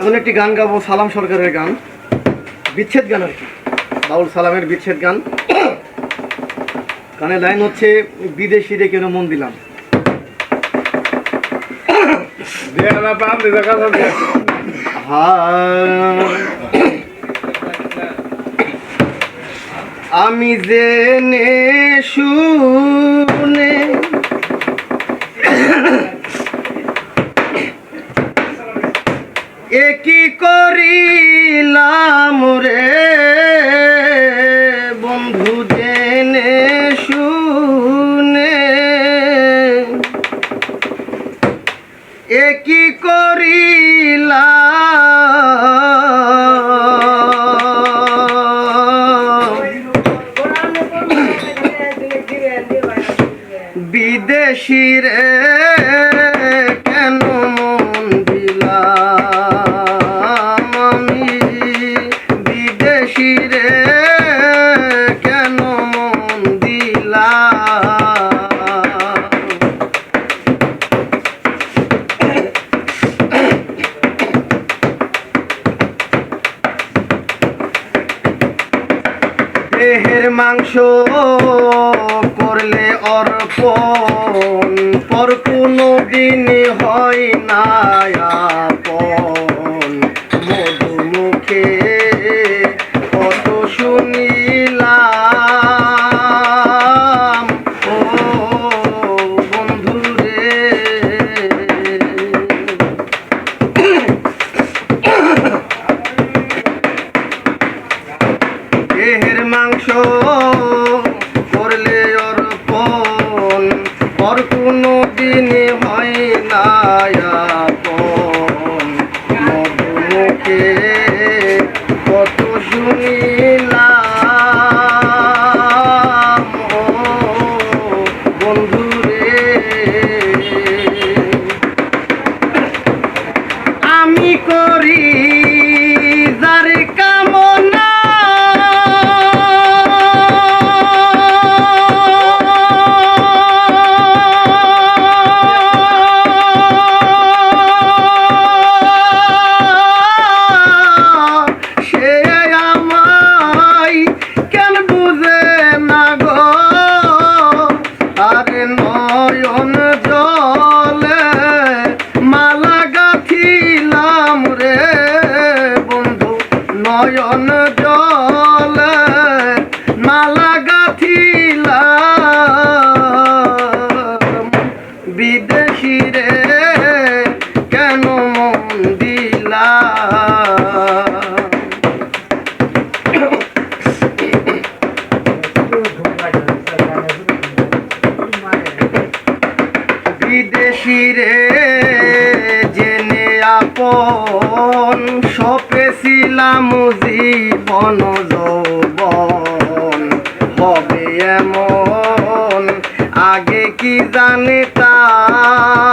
এখন একটি গান গাবো, সালাম সরকারের গান। বিচ্ছেদ গান আর কি। বাউল সালামের বিচ্ছেদ গান। গানের লাইন হচ্ছে, বিদেশিরে কেন মন দিলাম। আমি জেনে শুনে একই করিলাম রে? বন্ধু জেনে শুনে। একই করিলাম? বিদেশিরে কেন মাংস করলে অর্পণ পর কোনো দিন হয় না আপন মধুমুখে কত শুনিলাম কত শুনিলাম নয়ন জল মালা গাথিলাম বিদেশি রে কেন দিলাম বিদেশি রে মন স্বপ্নে ছিলাম জীবন যৌবন। হবে এমন আগে কি জানিতাম?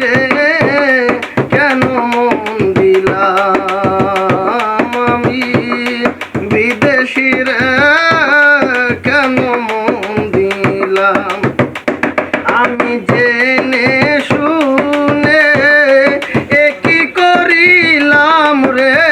রে, কেন মন দিলাম আমি? বিদেশি রে, কেন মন দিলাম? আমি জেনে শুনে একই করিলাম রে?